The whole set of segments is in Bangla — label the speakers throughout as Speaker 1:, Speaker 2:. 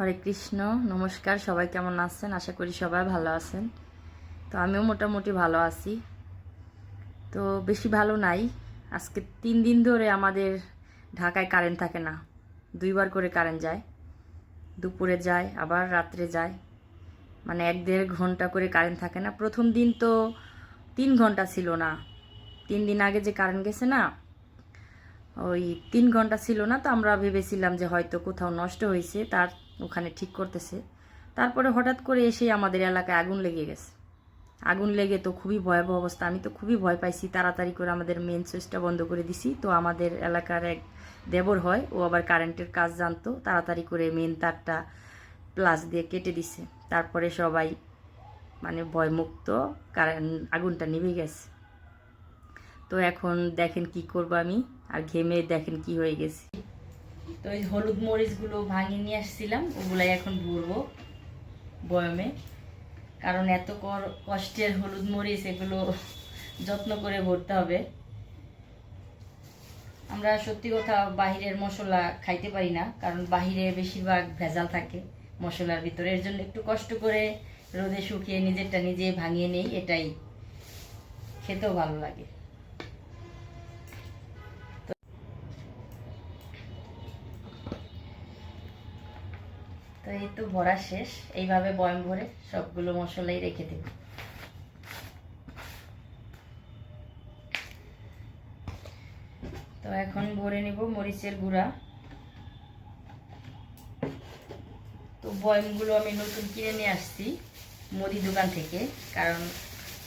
Speaker 1: হরে কৃষ্ণ, নমস্কার, সবাই কেমন আছেন? আশা করি সবাই ভালো আছেন। তো আমিও মোটামুটি ভালো আছি। তো বেশি ভালো নাই। আজকে তিন দিন ধরে আমাদের ঢাকায় কারেন্ট থাকে না। দুইবার করে কারেন্ট যায়। দুপুরে যায়, আবার রাত্রে যায়। মানে এক দেড় ঘণ্টা করে কারেন্ট থাকে না। প্রথম দিন তো তিন ঘণ্টা ছিল না। তিন দিন আগে যে কারেন্ট গেছে না ওই তিন ঘণ্টা ছিল না, তো আমরা ভেবেছিলাম যে হয়তো কোথাও নষ্ট হয়েছে, তার ওখানে ঠিক করতেছে। তারপরে হঠাৎ করে এসে আমাদের এলাকায় আগুন লেগে গেছে। আগুন লেগে তো খুবই ভয়াবহ অবস্থা, আমি তো খুবই ভয় পাইছি, তাড়াতাড়ি করে আমাদের মেন সুইচটা বন্ধ করে দিছি। তো আমাদের এলাকার এক দেবর হয়, ও আবার কারেন্টের কাজ জানতো, তাড়াতাড়ি করে মেন তারটা প্লাস দিয়ে কেটে দিছে। তারপরে সবাই মানে ভয়মুক্ত কারেন্ট আগুনটা নিভে গেছে। তো এখন দেখেন কি করব আমি। আর ঘেমে দেখেন কি হয়ে গেছে। তো ওই হলুদ মরিচগুলো ভাঙিয়ে নিয়ে আসছিলাম, ওগুলাই এখন ভরবো বয়মে। কারণ এত কষ্টের হলুদ মরিচ, এগুলো যত্ন করে ভরতে হবে। আমরা সত্যি কথা বাহিরের মশলা খাইতে পারি না, কারণ বাহিরে বেশিরভাগ ভেজাল থাকে মশলার ভিতরে। এর জন্য একটু কষ্ট করে রোদে শুকিয়ে নিজেরটা নিজে ভাঙিয়ে নেই, এটাই। খেতেও ভালো লাগে। তো এই তো ভরা শেষ। এইভাবে বয়ম ভরে সবগুলো মশলাই রেখে দেব। তো এখন ভরে নিব মরিচের গুঁড়া। তো বয়মগুলো আমি নতুন কিনে নিয়ে আসছি মুদি দোকান থেকে, কারণ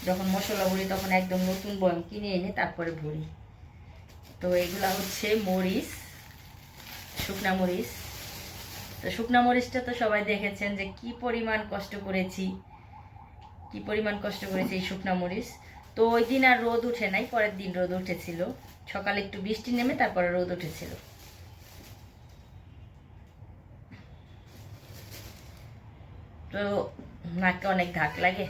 Speaker 1: যখন মশলা ভরি তখন একদম নতুন বয়ম কিনে এনে তারপরে ভরি। তো এগুলা হচ্ছে মরিচ, শুকনা মরিচ তো শুকনা মরিচটা তো সবাই দেখেছেন যে কি পরিমাণ কষ্ট করেছি। কি পরিমাণ কষ্ট করেছি এই শুকনা মরিচ। তো ওই দিন আর রোদ উঠে নাই, পরের দিন রোদ উঠেছিল। সকালে একটু বৃষ্টি নেমে তারপরে রোদ উঠেছিল। তো নাকে অনেক ধাক লাগে।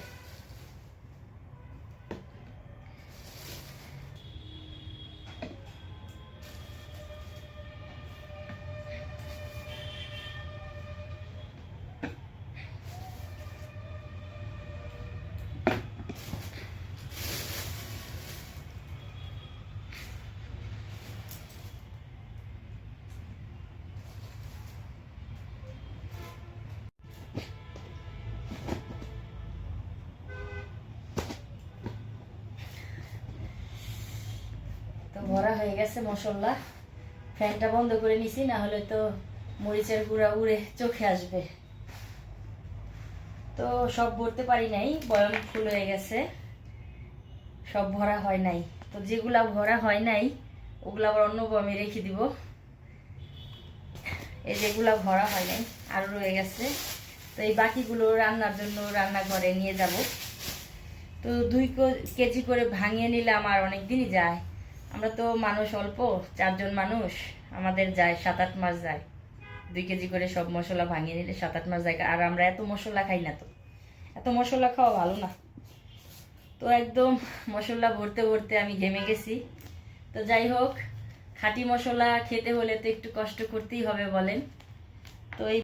Speaker 1: হয়ে গেছে, মশলা। ফ্যানটা বন্ধ করে নিছি, না হলে তো মরিচের গুঁড়া উড়ে চোখে আসবে। তো সব ভরতে পারি নাই বয়ম ফুল হয়ে গেছে। সব ভরা হয় নাই। তো যেগুলা ভরা হয় নাই, ওগুলো আবার অন্য বয়মে রেখে দিব। এই যেগুলা ভরা হয় নাই আরও রয়ে গেছে। তো এই বাকিগুলো রান্নার জন্য রান্নাঘরে নিয়ে যাব। তো দুই কেজি করে ভাঙিয়ে নিলে আমার অনেক দিনই যায়। আমরা তো মানুষ অল্প, চারজন মানুষ, আমাদের যায় সাত আট মাস যায়। দুই কেজি করে সব মশলা ভাঙিয়ে নিলে সাত আট মাস যায়, আর আমরা এত মশলা খাই না তো। এত মশলা খাওয়া ভালো না। তো একদম মশলা ভরতে ভরতে আমি ঘেমে গেছি। তো যাই হোক, খাঁটি মশলা খেতে হলে তো একটু কষ্ট করতেই হবে বলেন। তো এই